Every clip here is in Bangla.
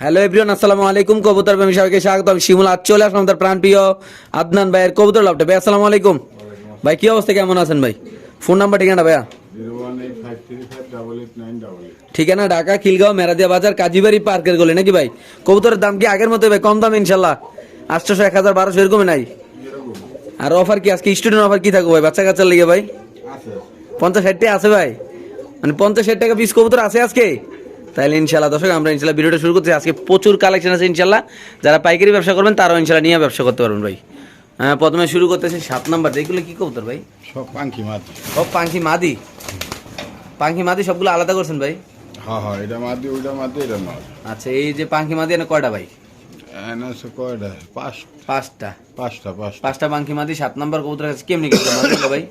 হ্যালো এভরিওয়ান আসসালামু আলাইকুম কবুতর প্রেমী সবাইকে স্বাগতম। শিমুল আজ চলে আসলাম তার প্রাণপ্রিয় আদনান ভাইয়ের কবুতর লাভটা ভাই আসসালামু আলাইকুম। ভাই কি অবস্থা কেমন আছেন ভাই? ফোন নাম্বার ঠিকানা ভাইয়া? ঠিকানা ঢাকা খিলগাঁও মেরাদিয়া বাজার কাজীবাড়ি পার্কের গলি। নাকি ভাই? কবুতরের দাম কি আগের মতো ভাই? কম দাম ইনশাল্লাহ। আটশোশো এক হাজার বারোশো এরকমই নাই? আর অফার কি? আজকে স্টুডেন্ট অফার কি থাকবে ভাই? বাচ্চা কাচ্চার লেগে ভাই? পঞ্চাশ ষাট আছে ভাই? মানে পঞ্চাশ ষাট টাকা পিস কবুতর আছে আজকে? তাহলে ইনশাল্লাহ দর্শক আমরা ইনশাল্লাহ ভিডিওটা শুরু করছি আজকে প্রচুর কালেকশন আছে ইনশাল্লাহ যারা পাইকারি ব্যবসা করবেন তারাও ইনশাল্লাহ নিয়ে ব্যবসা করতে পারবেন ভাই। হ্যাঁ প্রথমে শুরু করতেছি সাত নাম্বার। এগুলো কি কবুতর ভাই? সব পাঙ্কি মাদি। ও পাখি মাদি? পাখি মাদি সবগুলো আলাদা করছেন ভাই? হ্যাঁ হ্যাঁ এটা মাদি ওইটা মাদি এটা মাছ আচ্ছা এই যে পাখি মাদি এনে কয়টা ভাই? পাঁচটা। পাঁচটা। পাঁচটা পাঁচটা। পাখি মাদি সাত নাম্বার কবুতর আছে। কেমনি ভাই?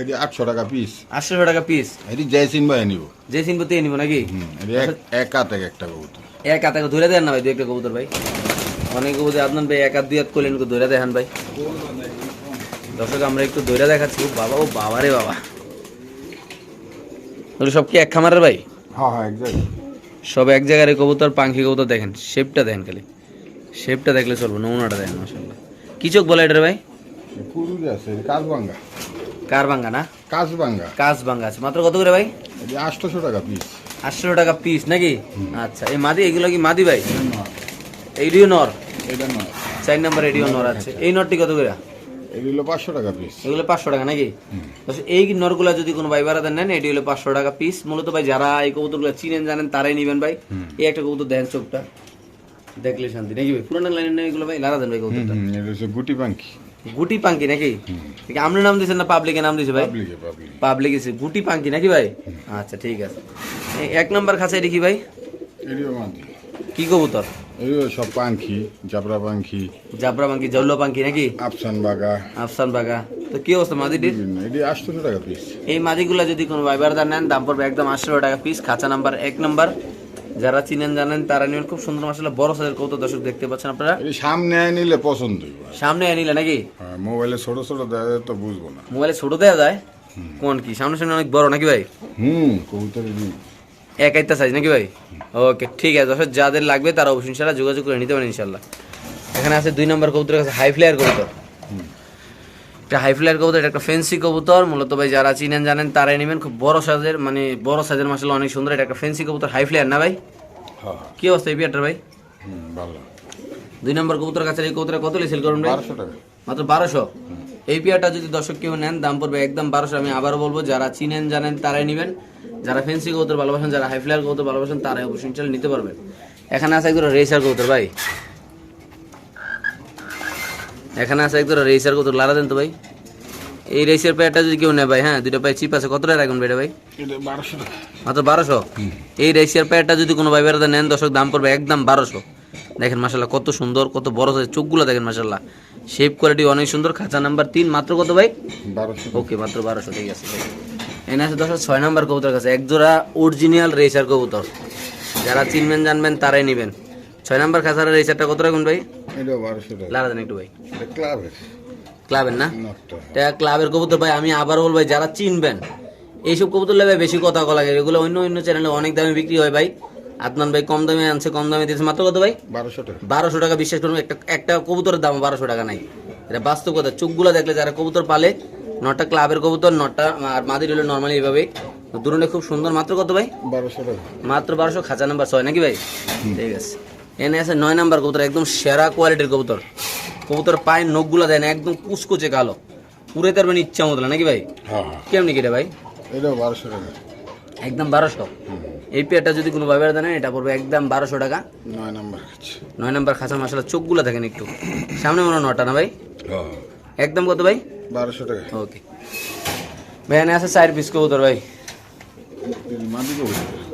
এটি আটশো টাকা পিস আটশোশো টাকা পিস এটি নিব। যে চিনবো তে নিবো নাকি? হুম এটি এক এক একটা কবুতর। এক হাতে ধরে দেন না ভাই দু একটা কবুতর ভাই। অনেক কবুতর আপনার ভাই এক হাত দুই হাত করলেন ধরে দেখেন ভাই। দর্শক আমরা একটু দেখাচ্ছি। বাবা ও বাবা রে বাবা। সব কি এক খামারের ভাই? হ্যাঁ হ্যাঁ সব এক জায়গায় কবুতর পাখি কবুতর দেখেন। শেপটা দেখেন খালি। শেপটা দেখলে চলবো নমুনাটা দেখেন মাসাল্লাহ কি চোখ বলে এটার ভাই? আছে কাজবাঙ্গা কার ভাঙ্গা না? কাজবাঙ্গা কাজ ভাঙ্গা আছে। মাত্র কত করে ভাই? আটশোশো টাকা পিস আটশো টাকা পিস নাকি? আচ্ছা এই মাদি এগুলো কি মাদি ভাই? এইডিও নর। চার নাম্বার এডিও নর আছে। এই নরটি কত করে? এটি হলো পাঁচশো টাকা পিস এগুলো পাঁচশো টাকা নাকি? তো এই নরগুলা যদি কোনো ভাই বারাদার নেন এটি হলো পাঁচশো টাকা পিস মূলত ভাই যারা এই কবুতরগুলো চিনেন জানেন তারাই নিবেন ভাই। এই একটা কবুতর দেখেন চোখটা। দেখলে শান্তি। নাকি ভাই? পুরান লাইনের নেই এগুলো ভাই লারা দেন ভাই কবুতরটা। গুটি পাঙ্কি গুটি পাঙ্কি নাকি? আপনার নাম দিয়েছেন না পাবলিকের নাম দিয়েছে ভাই? Public public. এসে গুটি পাঙ্কি নাকি ভাই? আচ্ছা ঠিক আছে। এক নাম্বার খাঁচা এটি কি ভাই? কি কবুতর? সব পাঙ্কি জাবরা পাঙ্কি। জাবরা পাঙ্কি জল্লো পাঙ্কি নাকি? আফসান বাগা। আফসান বাগা। তো কি অবস্থা মাদিটির এটি আটশোশো টাকা পিস এই মাদিগুলা যদি কোনো ভাইবারদার নেন দাম পড়বে একদম আটশো টাকা পিস খাঁচা নাম্বার এক নাম্বার যারা চিনেন জানেন তারা নিবেন। খুব সুন্দর মাসালা বড় সাইজের কৌতো দর্শক দেখতে পাচ্ছেন আপনারা। সামনে নিলে পছন্দ সামনে নিলে নাকি? হ্যাঁ, মোবাইলে ছোট ছোট দেখা যায় তো বুঝব না। মোবাইলে ছোট দেওয়া যায়? কোন কি? সামনে সামনে অনেক বড় নাকি ভাই? হুম কবুতর এক সাইজ নাকি ভাই? ওকে ঠিক আছে দর্শক যাদের লাগবে তারা অবশ্যই ইনশাল্লাহ যোগাযোগ করে নিতে পারেন ইনশাল্লাহ এখানে আছে দুই নম্বর কবুতরের কাছে হাই ফ্লায়ার কবুতর। এটা হাই ফ্লায়ার কবুতর এটা একটা ফেন্সি কবুতর। মূলত ভাই যারা চিনেন জানেন তারাই নেবেন। খুব বড় সাইজের মানে বড় সাইজের মাসাল্লাহ অনেক সুন্দর। এটা একটা ফেন্সি কবুতর হাই ফ্লায়ার না ভাই? কি অবস্থা এই বিয়ারটার ভাই? ভালো। দুই নম্বর কবুতর কাছে এই কবুতর কত সেল করুন ভাই? মাত্র বারোশো? এই পেয়ারটা যদি দর্শক কেউ নেন দাম পড়বে একদম বারোশো। আমি আবারও বলব যারা চিনেন জানেন তারাই নেবেন। যারা ফেন্সি কবুতর ভালোবাসেন যারা হাই ফ্লায়ার কবুতর ভালোবাসেন তারাই অবশ্যই নিতে পারবেন। এখানে আছে একদম রেসার কবুতর ভাই। এখানে আছে একদম রেসার কবুতর। লারা দেন তো ভাই। এই রেসের পেয়ারটা যদি কেউ নেয় ভাই হ্যাঁ দুটো পায়ে চিপ আছে। কত টাকা রাখবেন ভাই মাত্র বারোশো? এই রেসিয়ার প্যাডটা যদি কোনো ভাই বেড়াতে নেন দর্শক দাম পড়বে একদম বারোশো। দেখেন মাসাল্লাহ কত সুন্দর কত বড় সাইজ চোখগুলো দেখেন মাসাল্লাহ শেপ কোয়ালিটি অনেক সুন্দর খাঁচা নাম্বার তিন মাত্র কত ভাই? বারোশো। ওকে মাত্র বারোশো ঠিক আছে এনে আছে দর্শক ছয় নাম্বার কবুতর কাছে একজোড়া অরিজিনাল রেসার কবুতর। যারা চিনবেন জানবেন তারাই নেবেন। ছয় নাম্বার খাঁচার রেসারটা কত রাখুন ভাই? দেন একটু ভাই। ক্লাবের না? এটা ক্লাবের কবুতর ভাই আমি আবার বলব ভাই যারা চিনবেন এইসব কবুতর ভাই বেশি কথা বলা লাগে এগুলো অন্য অন্য চ্যানেলে অনেক দামে বিক্রি হয় ভাই। আদনান ভাই কম দামে আনছে কম দামে দিয়েছে। মাত্র কত ভাই? বারোশো টাকা। বারোশো টাকা বিশ্বাস করুন একটা একটা কবুতরের দাম বারোশো টাকা নাই। এটা বাস্তব কথা। চোখগুলো দেখলে যারা কবুতর পালে নটা ক্লাবের কবুতর নটা আর মাদির হলো নর্মালি এইভাবে দুরনে খুব সুন্দর। মাত্র কত ভাই? বারোশো টাকা। মাত্র বারোশো খাঁচা নাম্বার ছয় নাকি ভাই? ঠিক আছে। এনে আছে নয় নাম্বার কবুতর একদম সেরা কোয়ালিটির কবুতর। কবুতর পায়ের নখগুলো দেয় না একদম কুচকুচে কালো। পুরে তার মানে ইচ্ছা মতো নাকি ভাই? হ্যাঁ হ্যাঁ। কেমনি কেটে ভাই? এটাও বারোশো টাকা। একদম বারোশো? এই পেয়ারটা যদি কোনো ভাবে দেন এটা পড়বে একদম বারোশো টাকা। নয় নাম্বার কাছে নয় নাম্বার খাঁচা মশলা চোখগুলো দেখেন একটু। সামনে মনে নটা না ভাই? হ্যাঁ। একদম কত ভাই? বারোশো টাকা। ওকে। ভাই এনে আছে চার পিস কবুতর ভাই।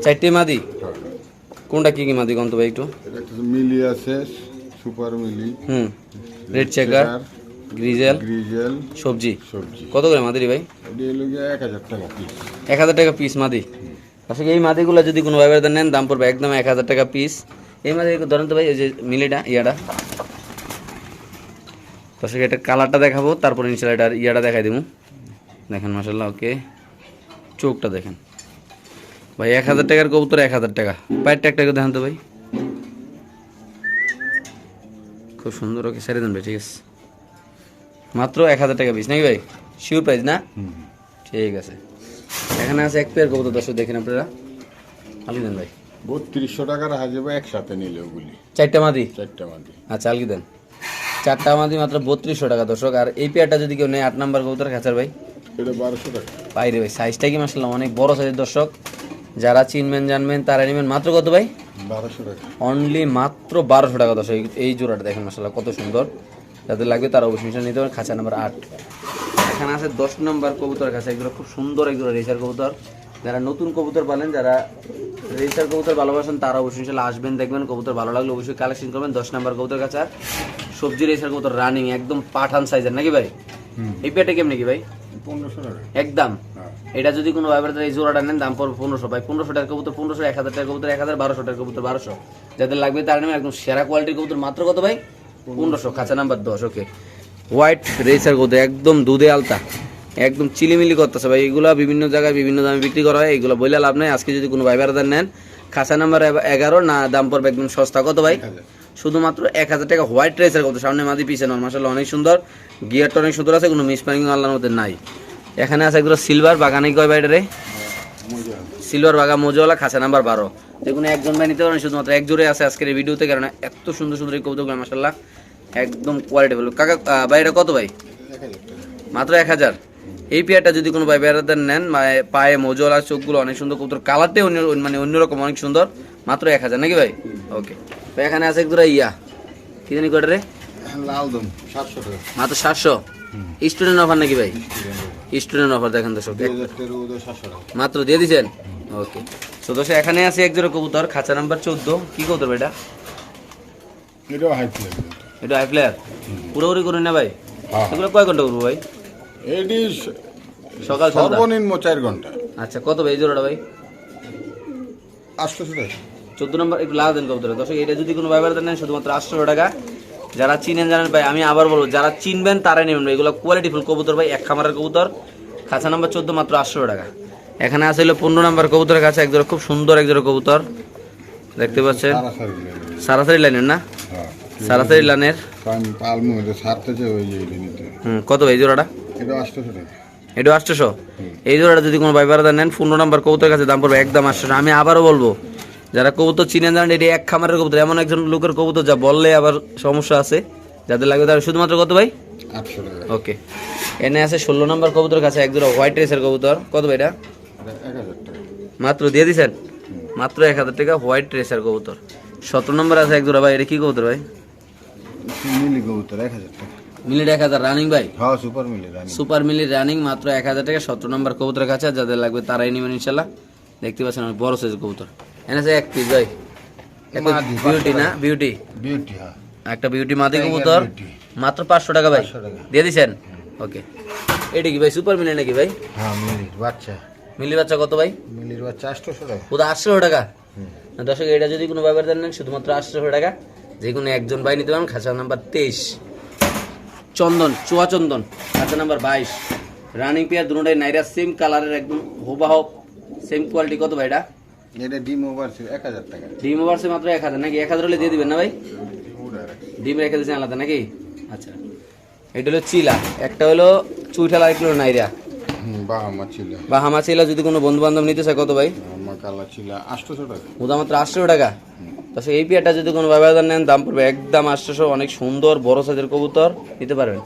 চারটে মাদি? কোনটা কি কি মাদি কন্ত ভাই একটু? এটা মিলি আছে সুপার মিলি। হুম। রেড চেকার গ্রিজেল গ্রিজেল সবজি। সবজি। কত করে মাদিরি ভাই? এটি এক হাজার টাকা পিস এক হাজার টাকা পিস মাদি। আসলে এই মাদিগুলো যদি কোনো ভাইবার নেন দাম পড়বে একদম এক হাজার টাকা পিস এই মাদি ধরেন তো ভাই ওই যে মিলিটা ইয়াটা। দর্শক এটা কালারটা দেখাবো তারপর ইনশাল্লাহ এটার ইয়াটা দেখাই দেবো দেখেন মাসাল্লাহ ওকে চোখটা দেখেন। ভাই এক হাজার টাকার কবুতর এক হাজার টাকা। পায়ের ট্যাগটা দেখেন তো ভাই। খুব সুন্দর ওকে ছেড়ে দেন ভাই ঠিক আছে। মাত্র এক হাজার টাকা পিস নাকি ভাই? শিওর প্রাইস না? ঠিক আছে। এখানে আছে এক পেয়ার কবুতর দর্শক দেখেন আপনারা। আলগি দেন ভাই। বত্রিশশো টাকা রাখা যাবে একসাথে নিলে ওগুলি। চারটা মাদি? চারটা মাদি। আচ্ছা আলগি দেন। চারটা মাদি মাত্র বত্রিশশো টাকা দর্শক। আর এই পেয়ারটা যদি কেউ নেয় আট নাম্বার কবুতর খাঁচার ভাই। এটা বারোশো টাকা। বাইরে ভাই সাইজটা কি মাসাল্লাহ অনেক বড় সাইজের দর্শক। যারা চিনবেন জানবেন তারা নেবেন। মাত্র কত ভাই? বারোশো টাকা। অনলি মাত্র বারোশো টাকা দর্শক এই- জোড়াটা দেখেন মাসাল্লাহ কত সুন্দর। যাদের লাগবে তারা অবশ্যই নিতে পারেন খাঁচা নাম্বার আট। এখানে আছে দশ নম্বর কবুতর কাছে এগুলো খুব সুন্দর এগুলো রেসার কবুতর। যারা নতুন কবুতর পালেন যারা রেসার কবুতর ভালোবাসেন তারা অবশ্যই ইনশাল্লাহ আসবেন দেখবেন কবুতর ভালো লাগলে অবশ্যই কালেকশন করবেন। দশ নম্বর কবুতর কাছে আর সবজি রেসার কবুতর রানিং একদম পাঠান সাইজের নাকি ভাই? এই পেটে কেমনি কি ভাই? পনেরোশো টাকা। একদম। এটা যদি কোনো ভাইবার এই জোড়াটা নেন দাম পড়বে পনেরোশো। ভাই পনেরোশো টাকার কবুতর পনেরোশো এক হাজার টাকার কবুতর এক হাজার বারোশো টাকার কবুতর বারোশো। যাদের লাগবে তারা নেবেন একদম সেরা কোয়ালিটির কবুতর। মাত্র কত ভাই? পনেরোশো। খাঁচা নাম্বার দশ ওকে হোয়াইট রেসার কবুতর একদম দুধে আলতা। একদম চিলিমিলি করতেছে ভাই। এগুলা বিভিন্ন জায়গায় বিভিন্ন দামে বিক্রি করা হয় এগুলো বইলে লাভ নাই। আজকে যদি কোনো ভাইবারদার নেন খাঁচা নাম্বার এগারো না দাম পড়বে একদম সস্তা। কত ভাই? শুধুমাত্র এক হাজার টাকা হোয়াইট রেসার কত সামনে মাদি পিছে নন মাসাল্লাহ অনেক সুন্দর। গিয়ারটা অনেক সুন্দর আছে কোনো মিস পানিং আল্লাহর মধ্যে নাই। এখানে আছে একদম সিলভার বাগানে কয় বাইরে সিলভার বাগা মজুয়ালা খাঁচা নাম্বার বারো। কোনো একজন ভাই নিতে পারেন শুধুমাত্র এক জোরে আছে আজকের এই ভিডিওতে কারণ এত সুন্দর সুন্দর এই কবুতরগুলো মাসাল্লাহ একদম কোয়ালিটি ভালো। কাকা ভাই এটা কত ভাই? মাত্র এক হাজার। এই পেয়ারটা যদি কোনো ভাই বেড়াদার নেন পায়ে মজুয়ালা চোখগুলো অনেক সুন্দর কবুতর কালারটাই অন্য মানে অন্যরকম অনেক সুন্দর। মাত্র এক হাজার নাকি ভাই? ওকে তো এখানে আছে এক জোড়া ইয়া। কি জানি কটা রে? লাল দম সাতশো টাকা। মাত্র সাতশো। স্টুডেন্ট অফার নাকি ভাই? স্টুডেন্ট অফার দেখেন দর্শক মাত্র দিয়ে দিচ্ছেন ওকে। তো দর্শক এখানে আছে এক জোড়া কবুতর খাঁচা নাম্বার চোদ্দ। কি কবুতর এটা? এটা হাই প্লেয়ার পুরোপুরি করুন না ভাই? হ্যাঁ। এগুলো কয় ঘণ্টা করব ভাই? এটি সকাল সর্বনিম্ন চার ঘণ্টা। আচ্ছা কত ভাই জোড়াটা ভাই? আটশোশো টাকা চোদ্দ নম্বর একটু লাগা দেন কবুতরে দর্শক এটা যদি কোনো ব্যবহার নেন শুধুমাত্র আটশো টাকা। যারা চিনেন জানেন ভাই আমি আবার বলব যারা চিনবেন তারাই নেবেন ভাই। এগুলো কোয়ালিটিফুল কবুতর ভাই এক খামারের কবুতর। খাঁচা নাম্বার চোদ্দ মাত্র আটশো টাকা। এখানে আছে হলো পনেরো নাম্বার কবুতরের কাছে একজোড়া খুব সুন্দর একজোড়া কবুতর। দেখতে পাচ্ছেন? সারাসারি লাইনের না? হ্যাঁ। সারাসারি লাইনের। হুম কত ভাই এই জোড়াটা? এটা আটশোশো এই জোড়াটা যদি কোনো ভাইবারদা নেন পনেরো নাম্বার কবুতরের কাছে দাম পড়বে একদম আটশোশো। আমি আবারও বলব যারা কবুতর চিনেন জানেন এটি এক খামারের কবুতর এমন একজন লোকের কবুতর যা বললে আবার সমস্যা আছে। যাদের লাগবে তারা শুধুমাত্র কত ভাই? ওকে। এনে আছে ষোলো নম্বর কবুতর কাছে এক জোড়া হোয়াইট রেসের কবুতর। কত ভাই এটা? মাত্র দিয়ে দিছেন? মাত্র এক হাজার টাকা হোয়াইট রেসের কবুতর। সতেরো নম্বর আছে এক জোড়া ভাই এটা কি কবুতর ভাই? মিলি কবুতর এক হাজার টাকা। মিলিট এক হাজার রানিং ভাই? হ্যাঁ সুপার মিলি রানি সুপার মিলি রানিং মাত্র এক হাজার টাকা সতেরো নম্বর কবুতরের কাছে যাদের লাগবে তারাই নেবেন ইনশাল্লাহ। দেখতে পাচ্ছেন বড় সাইজের কবুতর। এনে এক পিস ভাই বিউটি না? বিউটি বিউটি হ্যাঁ। একটা বিউটি মাদি কবুতর মাত্র পাঁচশো টাকা ভাই। 500 টাকা। দিয়ে দিছেন? ওকে এটি কি ভাই সুপার মিলি নাকি ভাই? হ্যাঁ মিলির বাচ্চা। মিলি বাচ্চা কত ভাই? মিলির বাচ্চা আটশোশো টাকা। ওটা আটশো টাকা? দর্শক এটা যদি কোনো ব্যাপার নেন শুধুমাত্র আটশো টাকা। যে কোনো একজন ভাই নিতে পারেন খাঁচা নাম্বার তেইশ। চন্দন চুয়া চন্দন খাঁচা নাম্বার বাইশ। রানিং পেয়ার দুটাই নাইরা সেম কালারের একদম হুবাহ সেম কোয়ালিটি কত ভাই এটা? এটা ডিম ওভার ছিল এক হাজার টাকা। ডিম ওভারসে মাত্র এক হাজার নাকি এক হাজার হলে দিয়ে দিবেন না ভাই? ডিম রেখে দিয়েছেন আলাদা নাকি? আচ্ছা। এটা হলো চিলা একটা হলো চুইঠাল আর হলো নাইরা। বাহামা ছিল বা হামা চিলা যদি কোনো বন্ধু বান্ধব নিতে চায় কত ভাই? কালা ছিল আটশোশো টাকা। ওটা মাত্র আটশো টাকা? তো এই পেয়ারটা যদি কোনো ব্যবহার নেন দাম পড়বে একদম আটশোশো অনেক সুন্দর বড় সাইজের কবুতর নিতে পারবেন।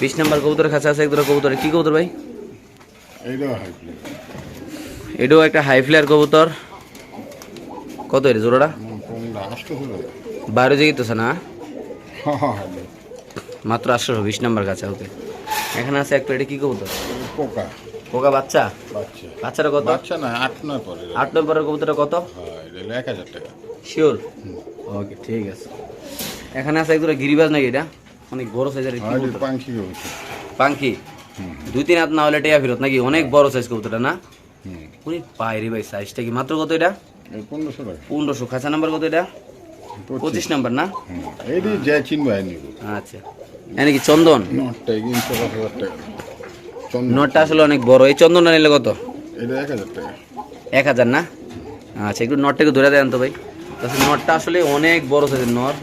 বিশ নম্বর কবুতরের কাছে আছে একদম কবুতর কি কবুতর ভাই? এইটাও হাই প্লেট এটাও একটা হাই ফ্লেয়ার কবুতর। কত এর জোড়াটা? বাইরে যেতেছে না? মাত্র আটশোশো বিশ নম্বর কাছে ওকে। এখানে আছে একটা এটা কি কবুতর? পোকা। পোকা বাচ্চা? বাচ্চা। বাচ্চাটা কত? বাচ্চা না আট নয় পরে আট নয় নম্বরের কবুতরটা কত? হ্যাঁ এক হাজার টাকা। শিওর? ওকে ঠিক আছে। এখানে আছে একদম গিরিবাজ নাকি এটা? অনেক বড় সাইজের হ্যাঁ কবুতর। পাঙ্কি দুই তিন হাত না হলে টেয়া ফেরত নাকি? অনেক বড় সাইজ কবুতরটা না? উনি পায়রি ভাই সাইজটা কি? মাত্র কত এটা? পনেরোশো টাকা। পনেরোশো। খাঁচা নাম্বার কত এটা? পঁচিশ। নাম্বার না? হুম এইটি যে আচ্ছা। এনে কি চন্দন? নটটা আসলে অনেক বড়। এই চন্দনটা নিলে কত? এক হাজার না? আচ্ছা একটু নটটা একটু ধরে দেন তো ভাই। তাছাড়া নটটা আসলে অনেক বড় সাইজের নর।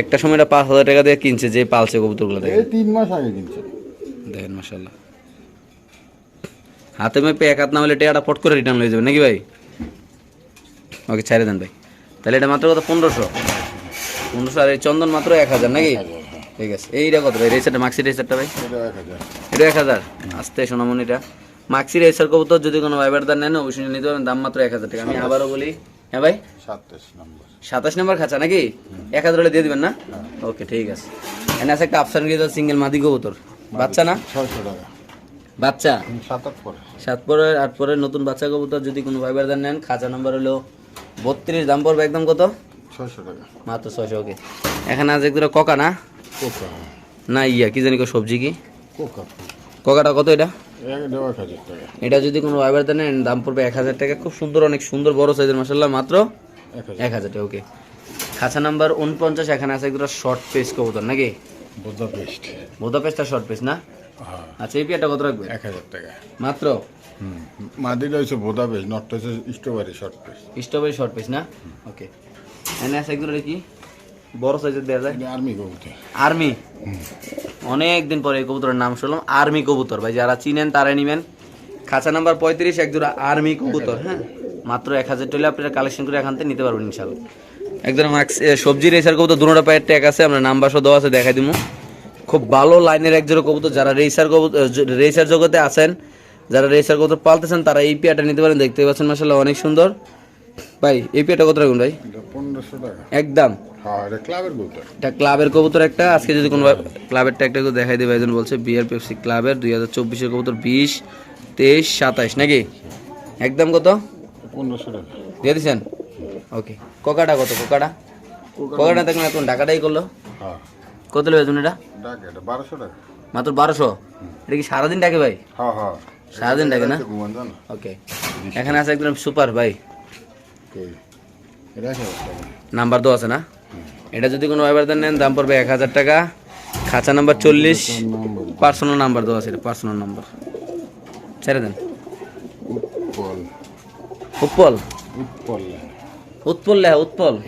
একটা সময় এটা পাঁচ হাজার টাকা দিয়ে কিনছে যে পালছে কবুতরগুলো দেখেন। এই তিন মাস আগে কিনছে। দেখেন মাসাল্লাহ হাতে মেপে এক হাত না হলে টাকাটা পট করে রিটার্ন হয়ে যাবে নাকি ভাই? ওকে ছাড়ে দেন ভাই। তাহলে এটা মাত্র কত? পনেরোশো। পনেরোশো আর এই চন্দন মাত্র এক হাজার নাকি? ঠিক আছে। এইটা কত ভাই? রেসারটা মাক্সি রেসারটা ভাই? এটা এক হাজার। আসতে সোনামন এটা। মাক্সি রেসার কবুতর যদি কোনো ভাইবার দার নেন অবশ্যই নিতে পারবেন। দাম মাত্র এক হাজার টাকা। আমি আবারও বলি হ্যাঁ ভাই? সাতাশ নম্বর। সাতাশ নম্বর খাঁচা নাকি? এক হাজার দিয়ে দিবেন না? ওকে ঠিক আছে। এনে আছে একটা আফসান গিয়ে সিঙ্গেল মাদি কবুতর। বাচ্চা না? ছয়শো টাকা। বাচ্চা? সাত আট পরে। আট পরে নতুন বাচ্চা কবুতর যদি কোনো ভাইবার দান নেন খাঁচা নাম্বার হলো বত্রিশ দাম পড়বে একদম কত? ছয়শো টাকা। মাত্র ছয়শো ওকে এখানে আছে এক ককা না? না ইয়া কি জানি সবজি কি? ককাটা কত এটা? এটা যদি কোনো ভাইবার দেন নেন, দাম পড়বে এক হাজার টাকা। খুব সুন্দর অনেক সুন্দর বড় সাইজের মাসাল্লাহ মাত্র এক হাজার। টাকা ওকে খাঁচা নাম্বার উনপঞ্চাশ এখানে আছে এক শর্ট পেস কবুতর নাকি? বোধা পেস্ট বোধা পেসটা শর্ট পেস না? আচ্ছা এই পিয়াটা কত রাখবে এক হাজার টাকা। মাত্র? মাদিটা হচ্ছে বোধা পেস্ট নটটা হচ্ছে স্ট্রবেরি শর্ট পেস্ট। স্ট্রবেরি শর্ট পেস না? ওকে। এনে আছে এগুলো কি? বড় সাইজের দেওয়া যায়? আর্মি কবুতর। আর্মি? অনেক দিন পরে এই কবুতরের নাম শুনলাম আর্মি কবুতর। ভাই যারা চিনেন তারা নিবেন। খাঁচা নাম্বার পঁয়ত্রিশ এক জোড়া আর্মি কবুতর হ্যাঁ? মাত্র এক হাজার টলে আপনারা কালেকশন করে এখান থেকে নিতে পারবেন ইনশাল্লাহ একদম সবজি রেসার কবুতর দুটোটা পায়ের ট্যাগ আছে আমরা নাম্বার সহ দেওয়া আছে দেখাই দিব খুব ভালো লাইনের এক জোড়া কবুতর যারা রেসার কবুতর রেসার জগতে আছেন যারা রেসার কবুতর পালতেছেন তারা এই পিয়াটা নিতে পারেন। দেখতে পাচ্ছেন মাসাল্লাহ অনেক সুন্দর। ভাই এই পিয়াটা কত রাখুন ভাই? একদম। হ্যাঁ এটা ক্লাবের কবুতর। এটা ক্লাবের কবুতর একটা। আজকে যদি কোনো ক্লাবেরটা একটা একটু দেখাই দেবে একজন বলছে বিআর পেপসি ক্লাবের দুই হাজার চব্বিশের কবুতর বিশ তেইশ সাতাইশ নাকি? একদম কত? পনেরোশো টাকা। দিয়ে দিচ্ছেন ওকে। কোকাটা কত? কোকাটা? কোকাটা দেখুন এখন ঢাকাটাই করল? হ্যাঁ। কত নেবে তুমি এটা বারোশো টাকা। মাত্র বারোশো? এটা কি সারাদিন ডাকে ভাই? হ্যাঁ হ্যাঁ। সারাদিন ডাকে না? ওকে। এখানে আছে একদম সুপার ভাই। নাম্বার তো আছে না? এটা যদি কোনো এবার নেন দাম পড়বে এক হাজার টাকা। খাঁচা নাম্বার চল্লিশ। পার্সোনাল নাম্বার দেওয়া আছে পার্সোনাল নাম্বার। ছেড়ে দেন। উৎপল। উৎপল? উৎপল। উৎপল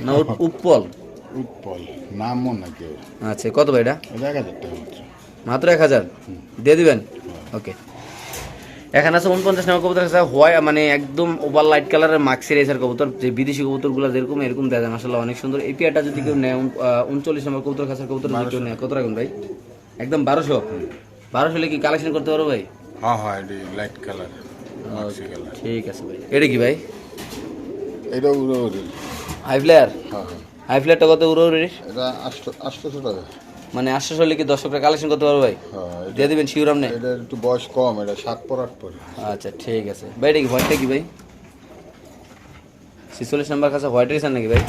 না উৎপল। উৎপল নামও না কেউ। আচ্ছা কত ভাই এটা? এটা এক হাজার টাকা মাত্র। এক হাজার? দিয়ে দিবেন? ওকে। এখানে আছে উনপঞ্চাশ নাম্বার কবুতর আছে হোয়াই মানে একদম ওভার লাইট কালারের মাক্সি রেসার কবুতর যে বিদেশি কবুতরগুলো যেরকম এরকম দেখা যায় মাসাল্লাহ অনেক সুন্দর। এই পেয়ারটা যদি কেউ নেয় উনচল্লিশ নম্বর কবুতর খাসার কবুতর যদি কেউ নেয় কত রাখুন ভাই? একদম বারোশো? বারোশো হলে কি কালেকশন করতে পারো ভাই? হ্যাঁ হ্যাঁ এটি লাইট কালার ঠিক আছে ভাই। এটা কি ভাই? এটা হাই ফ্লেয়ার হ্যাঁ হ্যাঁ। হাই ফ্লেয়ারটা কত উড়ো এটা আটশো আটশোশো টাকা। মানে আটশো হলে কি দর্শকরা কালেকশন করতে পারো ভাই? হ্যাঁ দিয়ে দিবেন শিওর আপনি এটা একটু বয়স কম এটা সাত পর আট পরে। আচ্ছা ঠিক আছে। ভাই এটা কি হোয়াইটটা কি ভাই? ছিচল্লিশ নাম্বার খাঁচা হোয়াইট রেসার নাকি ভাই?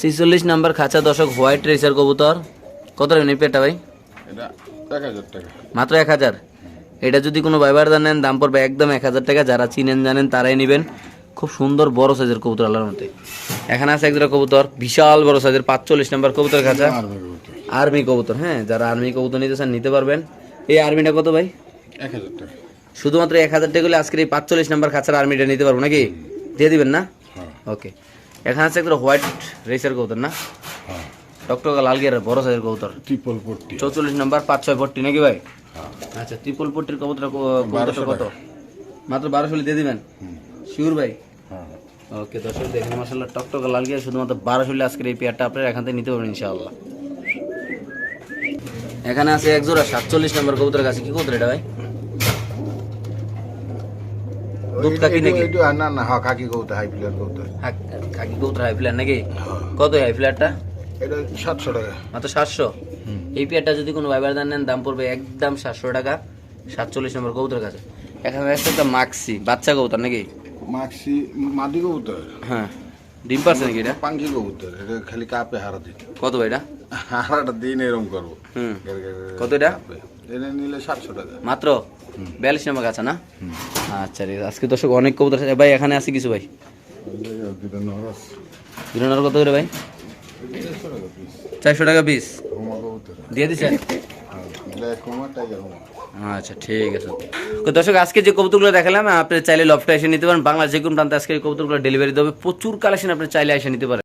ছিচল্লিশ নাম্বার খাঁচা দর্শক হোয়াইট রেসার কবুতর। কত রেন এই পেটটা ভাই? এটা এক হাজার টাকা। মাত্র এক হাজার? এটা যদি কোনো বাইবার নেন দাম পড়বে একদম এক হাজার টাকা। যারা চিনেন জানেন তারাই নেবেন। খুব সুন্দর বড় সাইজের কবুতর আল্লাহর মতে এখানে আছে এক দুটো কবুতর বিশাল বড় সাইজের পাঁচচল্লিশ নাম্বার কবুতর খাঁচা আর্মি কবুতর হ্যাঁ যারা আর্মি কবুতর নিতে চান নিতে পারবেন। এই আর্মিটা কত ভাই? এক হাজার টাকা। শুধুমাত্র এক হাজার টাকা হলে আজকের এই পাঁচচল্লিশ নাম্বার খাঁচার আর্মিটা নিতে পারব নাকি? দিয়ে দিবেন না? হ্যাঁ। ওকে। এখানে আছে একটা হোয়াইট রেসার কবুতর না? হ্যাঁ। টকটকা লাল গিয়ারের বড় সাইজের কবুতর। ট্রিপল পট্টি। চৌচল্লিশ নাম্বার পাঁচ ছয় পট্টি নাকি ভাই? হ্যাঁ। আচ্ছা ত্রিপল পট্টির কবুতর কত? মাত্র বারোশো দিয়ে দিবেন? শিওর ভাই? হ্যাঁ ওকে দর্শক দেখেন মাসাল্লাহ টকটকা লাল গিয়ার শুধুমাত্র বারোশো আজকের এই পেয়ারটা আপনারা এখান থেকে নিতে পারবেন ইনশাআল্লাহ। এখানে আছে এক জোড়া সাতচল্লিশ নাম্বার কবুতরের কাছে। কি কবুতর এটা ভাই? দুধ কাকি নাকি? না না হ্যাঁ কাকি কবুতর হাই প্লেয়ার কবুতর। হ্যাঁ, কাকি কবুতর হাই ফ্লার নাকি? হ্যাঁ। কত হাই এটা সাতশো টাকা। মাত্র সাতশো? হুম। এই পেয়ারটা যদি কোনো ভাইবার দান নেন দাম পড়বে একদম সাতশো টাকা সাতচল্লিশ নম্বর কবুতরের কাছে। এখানে আছে একটা মাক্সি বাচ্চা কবুতর নাকি? মাক্সি মাদি কবুতর। হ্যাঁ। ডিম পারছে নাকি এটা? পাঙ্কি কবুতর এটা খালি কাপে হারা দিতে কত ভাই এটা? হারাটা দিন এরকম করব। হুম। কত এটা? এটা নিলে সাতশো টাকা। মাত্র? বিয়াল্লিশ নম্বর কাছে না? আচ্ছা রে আজকে দর্শক অনেক কবুতর আছে। ভাই এখানে আছে কিছু ভাই? দুটো কত করে ভাই? চারশো টাকা পিস দিয়ে দিচ্ছেন হ্যাঁ টাইগার আচ্ছা ঠিক আছে। তো দর্শক, আজকে যে কবুতরগুলো দেখালাম, আপনি চাইলে লফটে এসে নিতে পারেন। বাংলা যে কোনো প্রান্তে আজকে কবুতরগুলো ডেলিভারি দেবে প্রচুর কালেকশন আপনি চাইলে এসে নিতে পারেন।